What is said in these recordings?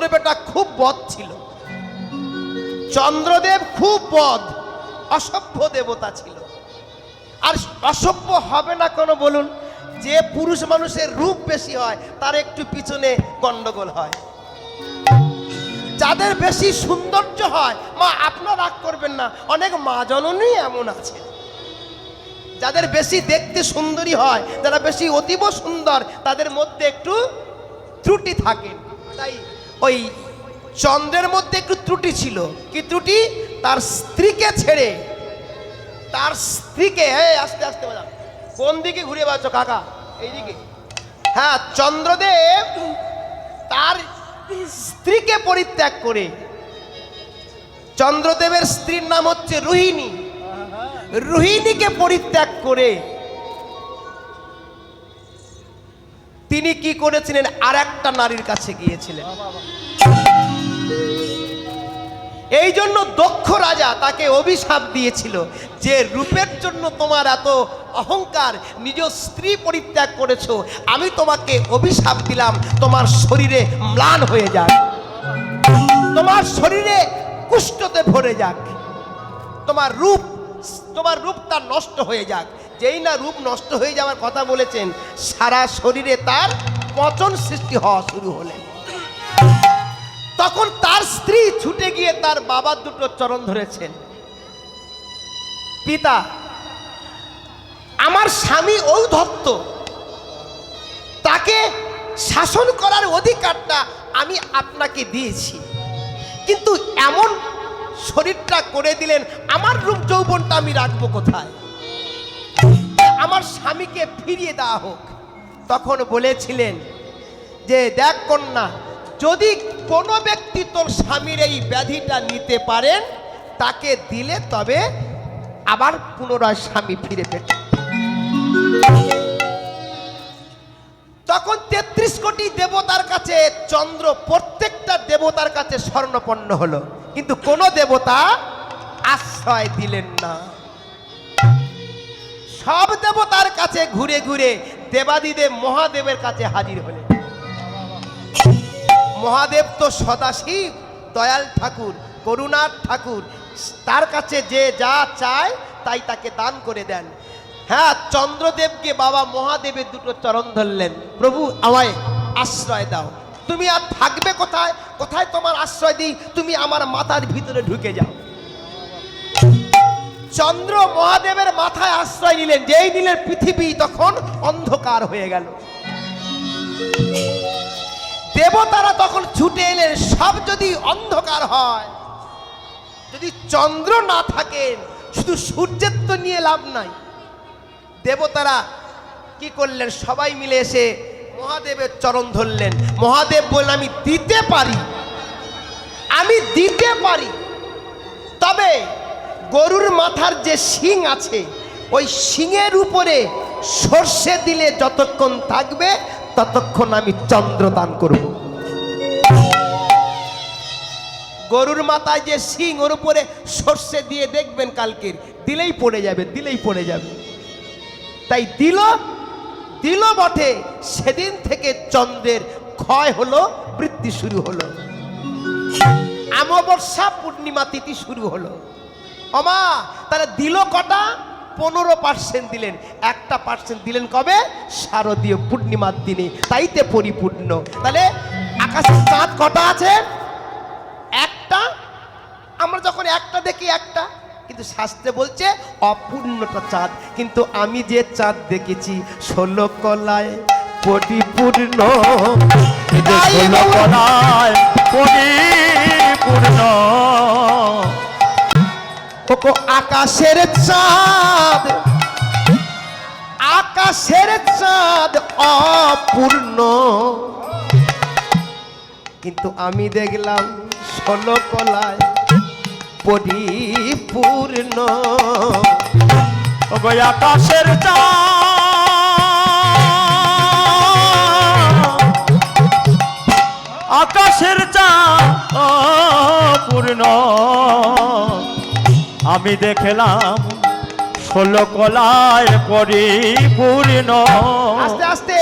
চন্দ্রবেটা খুব বধ ছিল। চন্দ্রদেব খুব বধ, অসভ্য দেবতা ছিল। আর অসভ্য হবে না কোনো বলুন, যে পুরুষ মানুষের রূপ বেশি হয়, তার একটু পিছনে গন্ডগোল হয়। যাদের বেশি সৌন্দর্য হয়, মা, আপনার রাগ করবেন না, অনেক মা জননী এমন আছে। যাদের বেশি দেখতে সুন্দরী হয়, যারা বেশি অতীব সুন্দর, তাদের মধ্যে একটু ত্রুটি থাকে। তাই ওই চন্দ্রের মধ্যে একটু ত্রুটি ছিল। কি ত্রুটি? তার স্ত্রীকে ছেড়ে। তার স্ত্রীকে, এই আস্তে আস্তে বলা কোন দিকে ঘুরে বেড়াচ্ছ কাকা? এইদিকে। হ্যাঁ চন্দ্রদেব তার স্ত্রীকে পরিত্যাগ করে। চন্দ্রদেবের স্ত্রীর নাম হচ্ছে রোহিণী। রোহিণীকে পরিত্যাগ করে। তিনি কি করেছিলেন? আর একটা নারীর কাছে গিয়েছিলেন। এই জন্য দক্ষ রাজা তাকে অভিশাপ দিয়েছিল যে রূপের জন্য তোমার এত অহংকার নিজ স্ত্রী পরিত্যাগ করেছ আমি তোমাকে অভিশাপ দিলাম তোমার শরীরে ম্লান হয়ে যাক। তোমার শরীরে কুষ্ঠতে ভরে যাক। তোমার রূপ তোমার রূপটা নষ্ট হয়ে যাক। যেই না রূপ নষ্ট হয়ে যাওয়ার কথা বলেছেন, সারা শরীরে তার পচন সৃষ্টি হওয়া শুরু হলেন তখন তার স্ত্রী ছুটে গিয়ে তার বাবার দুটো চরণ ধরেছেন। পিতা, আমার স্বামী ঔধত্ত তাকে শাসন করার অধিকারটা আমি আপনাকে দিয়েছি। কিন্তু এমন শরীরটা করে দিলেন, আমার রূপ যৌবনটা আমি রাখব কোথায়? আমার স্বামীকে ফিরিয়ে দেওয়া হোক। তখন বলেছিলেন যে, দেখ কন্যা, যদি কোনো ব্যক্তি তোর স্বামীর এই ব্যাধিটা নিতে পারেন, তাকে দিলে তবে আবার পুনরায় স্বামী ফিরে পেতে। তখন তেত্রিশ কোটি দেবতার কাছে চন্দ্র, প্রত্যেকটা দেবতার কাছে স্বর্ণপন্ন হলো। কিন্তু কোনো দেবতা আশ্রয় দিলেন না। সব দেবতার কাছে ঘুরে ঘুরে দেবাদিদেব মহাদেবের কাছে হাজির হলেন। মহাদেব তো সদাশিব, দয়াল ঠাকুর, করুণার ঠাকুর। তার কাছে যে যা চায় তাই তাকে দান করে দেন। হ্যাঁ চন্দ্রদেবকে বাবা মহাদেবের দুটো চরণ ধরলেন। প্রভু, আমায় আশ্রয় দাও। তুমি আর থাকবে কোথায়? কোথায় তোমার আশ্রয় দিই? তুমি আমার মাথার ভিতরে ঢুকে যাও। চন্দ্র মহাদেবের মাথায় আশ্রয় নিলেন, যেই নিলেন পৃথিবী তখন অন্ধকার হয়ে গেল। দেবতারা তখন ছুটে এলেন, সব যদি অন্ধকার হয়, যদি চন্দ্র না থাকেন শুধু সূর্যের তো নিয়ে লাভ নাই। দেবতারা কি করলেন, সবাই মিলে এসে মহাদেবের চরণ ধরলেন। মহাদেব বললেন, আমি দিতে পারি, আমি দিতে পারি, তবে গরুর মাথার যে শিং আছে, ওই শিংয়ের উপরে সর্ষে দিলে যতক্ষণ থাকবে, ততক্ষণ আমি চন্দ্র দান করব। গরুর মাথায় যে শিং, ওর উপরে সর্ষে দিয়ে দেখবেন কালকের, দিলেই পড়ে যাবে, দিলেই পড়ে যাবে। তাই দিল দিল বটে, সেদিন থেকে চন্দ্রের ক্ষয় হলো, বৃদ্ধি শুরু হলো। অমাবস্যা পূর্ণিমা তিথি শুরু হলো। অমা তাহলে দিল কটা? পনেরো পার্সেন্ট দিলেন। একটা পার্সেন্ট দিলেন কবে? শারদীয় পূর্ণিমার দিনে। তাইতে পরিপূর্ণ। তাহলে আকাশে চাঁদ কটা আছে? একটা। আমরা যখন একটা দেখি একটা। কিন্তু শাস্ত্রে বলছে অপূর্ণটা চাঁদ। কিন্তু আমি যে চাঁদ দেখেছি ষোলো কলায় পরিপূর্ণ। ষোলো কলায় পরিপূর্ণ। ওকো আকাশের চাঁদ আকাশের চাঁদ অপূর্ণ। কিন্তু আমি দেখলাম ষোলো কলায় পরিপূর্ণ আকাশের আকাশের চাঁদ পূর্ণ আমি দেখলাম ষোলো কলায় পরিপূর্ণ। আস্তে আস্তে।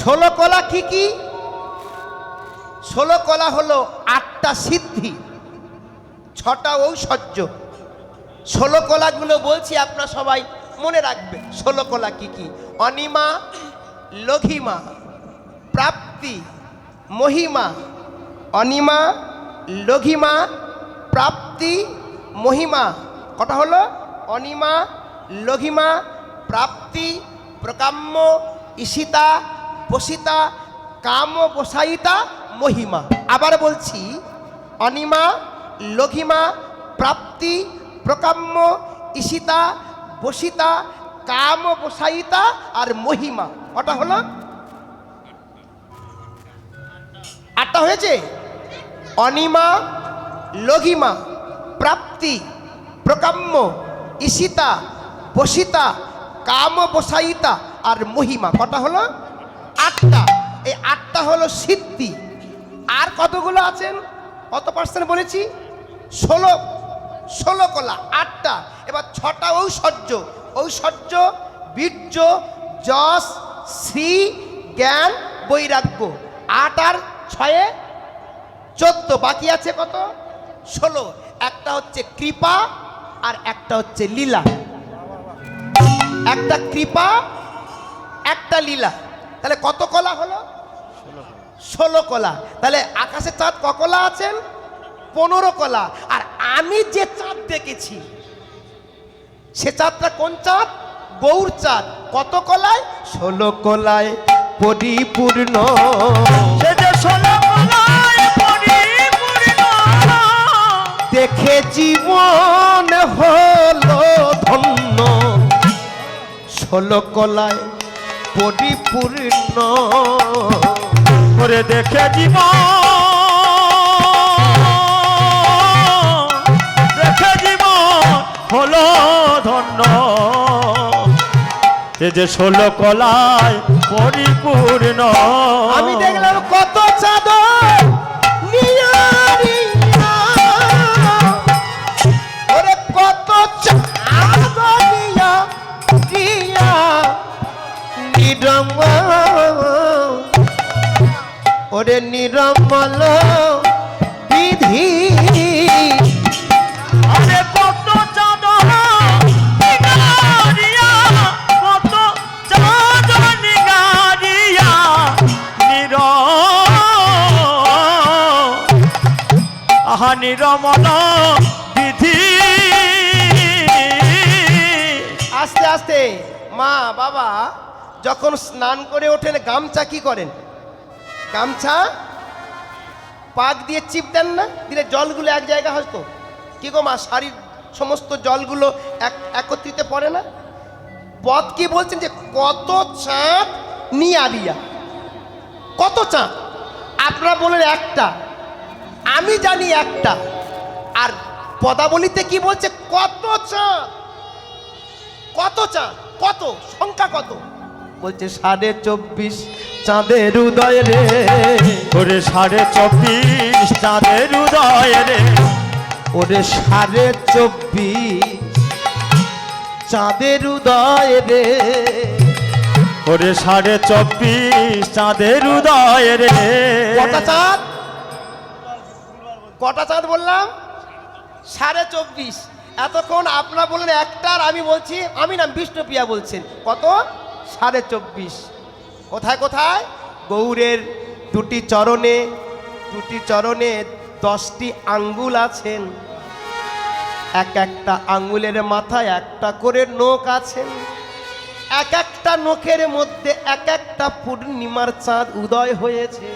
ষোলো কলা কি কি? ষোলো কলা হলো আটটা সিদ্ধি, ছটা ঔষধ ষোলো কলাগুলো বলছি আপনারা সবাই মনে রাখবে। ষোলো কলা কি কি? অনিমা, লঘিমা, প্রাপ্তি, মহিমা, অনিমা, লঘিমা, প্রাপ্তি মহিমা কটা হলো অনিমা লঘিমা প্রাপ্তি, প্রকাম্য, ঈশিতা, বসিতা, কাম বসাইতা, মহিমা। আবার বলছি, অনিমা লঘিমা প্রাপ্তি, প্রকাম্য, ঈশিতা, বসিতা, কাম বসাইতা আর মহিমা। কটা হলো? আটটা হয়েছে? অনিমা লঘিমা প্রাপ্তি প্রকাম্য ঈশিতা বসিতা কাম বসাইতা আর মহিমা। কটা হলো? আটটা। এই আটটা হলো সিদ্ধি। আর কতগুলো আছেন? কত পার্সেন্ট বলেছি? ষোলো। ষোলো কলা, আটটা। এবার ছটা ঔষধ ঔষধ, বীর্য, যশ, শ্রী, জ্ঞান, বৈরাগ্য। আট আর ছয়ে চোদ্দ। বাকি আছে কত? ষোলো। একটা হচ্ছে কৃপা আর একটা হচ্ছে লীলা। একটা কৃপা, একটা লীলা। তাহলে কত কলা হলো? ষোলো কলা। তাহলে আকাশে চাঁদ কলা আছেন পনেরো কলা। আর আমি যে চাঁদ দেখেছি, সে চাঁদটা কোন চাঁদ? গৌর চাঁদ। কত কলায়? ষোলো কলায় পরিপূর্ণ। দেখে জীবন হলো ধন্য। ষোলো কলায় পরিপূর্ণ। করে দেখে জীব দেখে জীব হলো ধন্য। সে যে ষোলো কলায় পরিপূর্ণ। আমি নিরমল বিধি। আরে কত নিরমল বিধি। আস্তে আস্তে, মা, বাবা, যখন স্নান করে ওঠেন, গামছা কি করেন? গামছা পাক দিয়ে চিপ দেন না, দিলে জলগুলো এক জায়গা হয়তো কি গো মা, শাড়ির সমস্ত জলগুলো এক, একত্রিত পড়ে না? পথ কি বলছেন যে কত চাঁদ নিয়ারিয়া কত চাঁদ? আপনারা বলেন একটা। আমি জানি একটা। আর পদাবলিতে কি বলছে? কত চাঁদ? কত চাঁদ? কত? সংখ্যা কত? বলছে সাড়ে চব্বিশ চাঁদের উদয় রে। ওরে সাড়ে চব্বিশ চাঁদের উদয় রে। ওরে সাড়ে চব্বিশ চাঁদের উদয় রে। ওরে সাড়ে চব্বিশ চাঁদের উদয় রে। কটা চাঁদ? কটা চাঁদ বললাম? সাড়ে চব্বিশ। এতক্ষণ আপনারা বললেন একটার আমি বলছি আমি নাম বিষ্ণুপ্রিয়া বলছেন। কত? সাড়ে চব্বিশ। কোথায় কোথায়? গৌরের দুটি চরণে দুটি চরণে দশটি আঙ্গুল আছেন। এক একটা আঙ্গুলের মাথায় একটা করে নোক আছেন। এক একটা নখের মধ্যে এক একটা পূর্ণিমার চাঁদ উদয় হয়েছে।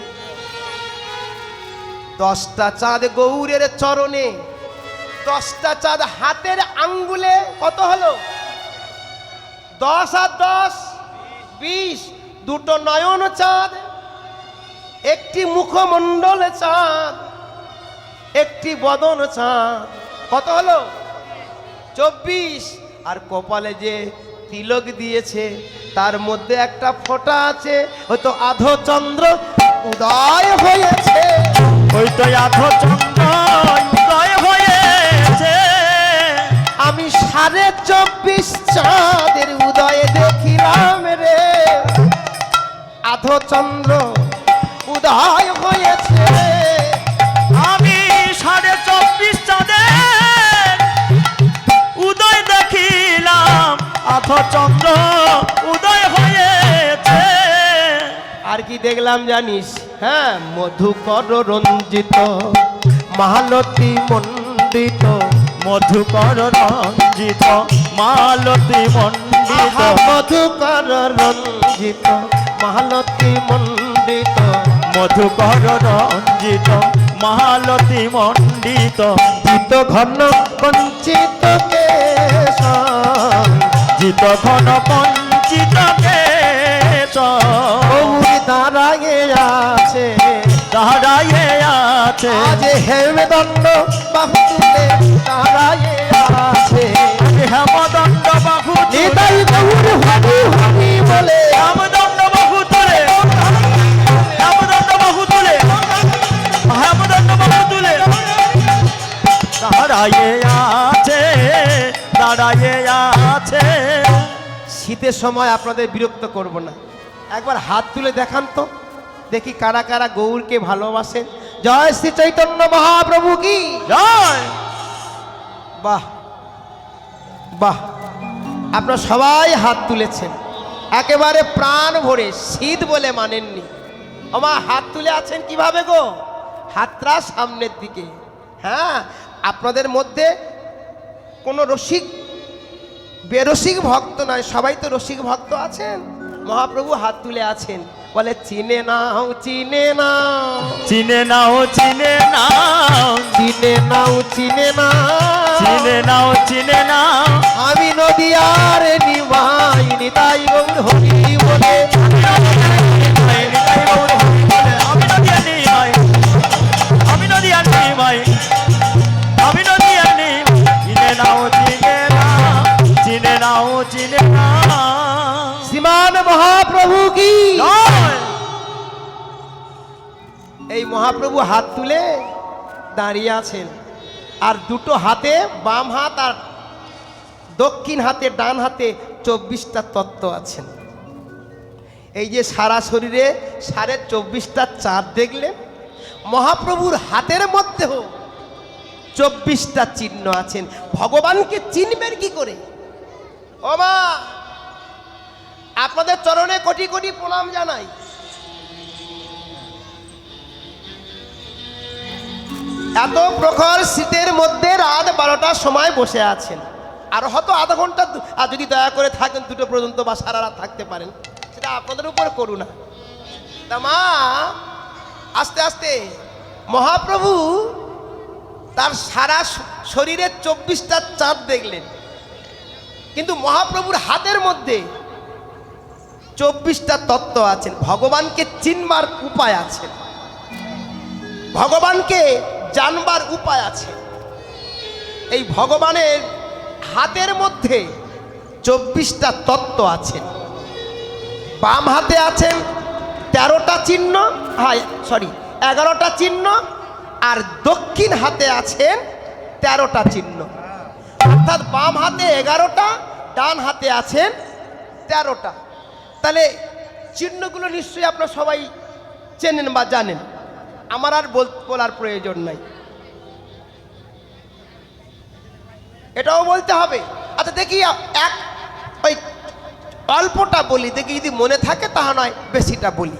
দশটা চাঁদ গৌরের চরণে, দশটা চাঁদ হাতের আঙ্গুলে কত হলো? দশ আর দশ, বিশ। দুটো নয়ন চাঁদ একটি মুখমণ্ডল চাঁদ একটি বদন চাঁদ। কত হলো? চব্বিশ। আর কপালে যে তিলক দিয়েছে তার মধ্যে একটা ফোঁটা আছে হয়তো আধো চন্দ্র উদয় হয়েছে। হয়তো আধ চন্দ্র উদয় হয়েছে। আমি সাড়ে চব্বিশ চাঁদের উদয়ে দেখিলাম। চন্দ্র উদয় হয়েছে। আমি সাড়ে চব্বিশ চাঁদের উদয় দেখিলাম চন্দ্র উদয় হয়েছে। আর কি দেখলাম জানিস? হ্যাঁ মধুকর রঞ্জিত মহালতী মন্দিত মধুকর রঞ্জিত মালতী মন্দিত মধুকর রঞ্জিত। মালতী মণ্ডিত মধুকর রঞ্জিত মালতী মণ্ডিত। জিত ঘন কঞ্চিত কেশ জিত ঘন কঞ্চিত কেশ দাঁড়ায়ে আছে। দাঁড়াইয়ে আছে। আজ হেমদণ্ড বাহু তুলে দাঁড়ায়ে আছে। হেমদণ্ড বাহু নিতাই গৌর হরি হরি বলে হেমদণ্ড দাঁড়াইয়ে আছে দাঁড়াইয়ে আছে। শীতের সময় আপনাদের বিরক্ত করব না। একবার হাত তুলে দেখান তো দেখি কারা কারা গৌরকে ভালোবাসেন। জয় শ্রী চৈতন্য মহাপ্রভু কি? জয়। বাহ বাহ। আপনারা সবাই হাত তুলেছেন। একেবারে প্রাণ ভরে শীত বলে মানেননি। আমার হাত তুলে আছেন কীভাবে গো? হাতটা সামনের দিকে। হ্যাঁ আপনাদের মধ্যে কোনো রসিক বেরসিক ভক্ত নয় সবাই তো রসিক ভক্ত আছেন। মহাপ্রভু হাত তুলে আছেন। বলে চিনে নাও চিনে নাও। চিনে নাও চিনে নাও। চিনে নাও চিনে নাও। চিনে নাও চিনে নাও। আমি নদীয়ার নিমাই নিতাই গৌর হরি বলে। চিনে শ্রীমান মহাপ্রভু কি? এই মহাপ্রভু হাত তুলে দাঁড়িয়ে আছেন। আর দুটো হাতে বাম হাত আর দক্ষিণ হাতে ডান হাতে চব্বিশটা তত্ত্ব আছেন। এই যে সারা শরীরে সাড়ে চব্বিশটা চাঁদ দেখলেন মহাপ্রভুর হাতের মধ্যেও চব্বিশটা চিহ্ন আছেন। ভগবানকে চিনবেন কি করে? ও মা, আপনাদের চরণে কোটি কোটি প্রণাম জানাই। এত প্রখর শীতের মধ্যে রাত বারোটার সময় বসে আছেন। আর হয়তো আধা ঘণ্টা আর যদি দয়া করে থাকেন, দুটো পর্যন্ত বা সারা রাত থাকতে পারেন। সেটা আপনাদের উপর করুণা। তা মা, আস্তে আস্তে, মহাপ্রভু তার সারা শ- শরীরে চব্বিশটা চাঁদ দেখলেন। কিন্তু মহাপ্রভুর হাতের মধ্যে চব্বিশটা তত্ত্ব আছেন। ভগবানকে চিনবার উপায় আছে। ভগবানকে জানবার উপায় আছে। এই ভগবানের হাতের মধ্যে চব্বিশটা তত্ত্ব আছেন। বাম হাতে আছেন তেরোটা চিহ্ন হ্যাঁ সরি এগারোটা চিহ্ন, আর দক্ষিণ হাতে আছেন তেরোটা চিহ্ন। অর্থাৎ বাম হাতে এগারোটা, ডান হাতে আছেন তেরোটা। তাহলে চিহ্নগুলো নিশ্চয়ই আপনারা সবাই চেনেন বা জানেন। আমার আর বল- বলার প্রয়োজন নাই। এটাও বলতে হবে। আচ্ছা দেখি এক, ওই অল্পটা বলি, দেখি যদি মনে থাকে তাহা নয়, বেশিটা বলি।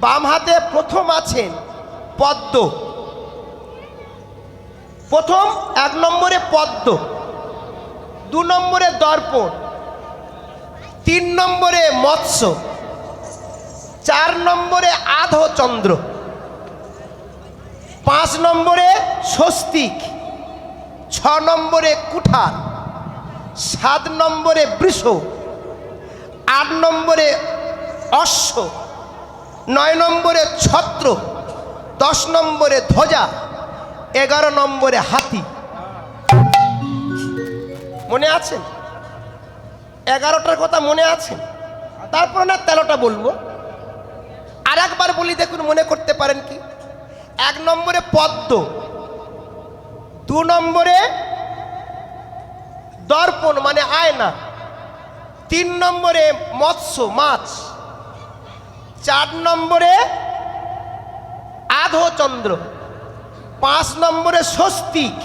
বাম হাতে প্রথম আছেন পদ্ম। প্রথম এক নম্বরে পদ্ম। দু নম্বরে দর্পণ, তিন নম্বরে মৎস্য, চার নম্বরে আধো চন্দ্র পাঁচ নম্বরে স্বস্তিক, ছ নম্বরে কুঠার, সাত নম্বরে বৃষ, আট নম্বরে অশ্ব, নয় নম্বরে ছত্র, দশ নম্বরে ধ্বজা, এগারো নম্বরে হাতি। মনে আছেন এগারোটার কথা মনে আছে? তারপর না তেরোটা বলব। আর একবার বলি দেখুন, মনে করতে পারেন কি? এক নম্বরে পদ্ম, দু নম্বরে দর্পণ মানে আয়না, তিন নম্বরে মৎস্য, মাছ, চার নম্বরে আধো চন্দ্র পাঁচ নম্বরে স্বস্তিক,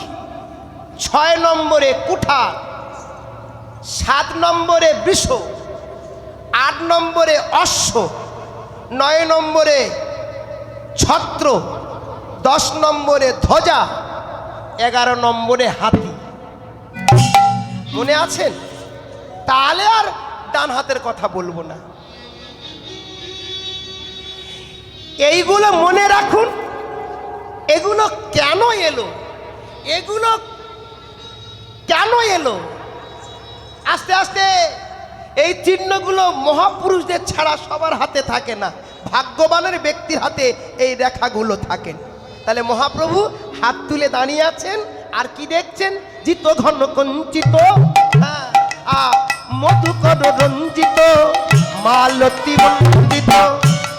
ছয় নম্বরে কুঠার সাত নম্বরে বৃষ, আট নম্বরে অশ্ব, নয় নম্বরে ছত্র, দশ নম্বরে ধ্বজা, এগারো নম্বরে হাতি। মনে আছেন তাহলে আর ডান হাতের কথা বলব না। এইগুলো মনে রাখুন, এগুলো কেন এলো? এগুলো কেন এলো? আস্তে আস্তে এই চিহ্নগুলো মহাপুরুষদের ছাড়া সবার হাতে থাকে না। ভাগ্যবানের ব্যক্তির হাতে এই রেখাগুলো থাকেন তাহলে মহাপ্রভু হাত তুলে দাঁড়িয়ে আছেন, আর কি দেখছেন? জিত ঘন কঞ্চিত মধুকর রঞ্জিত, মালতী মণ্ডিত,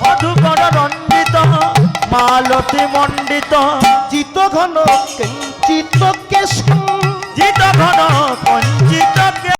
মধুকর রঞ্জিত, মালতী মণ্ডিত, জিত ঘন কঞ্চিত কেশ জিত ঘন কঞ্চিত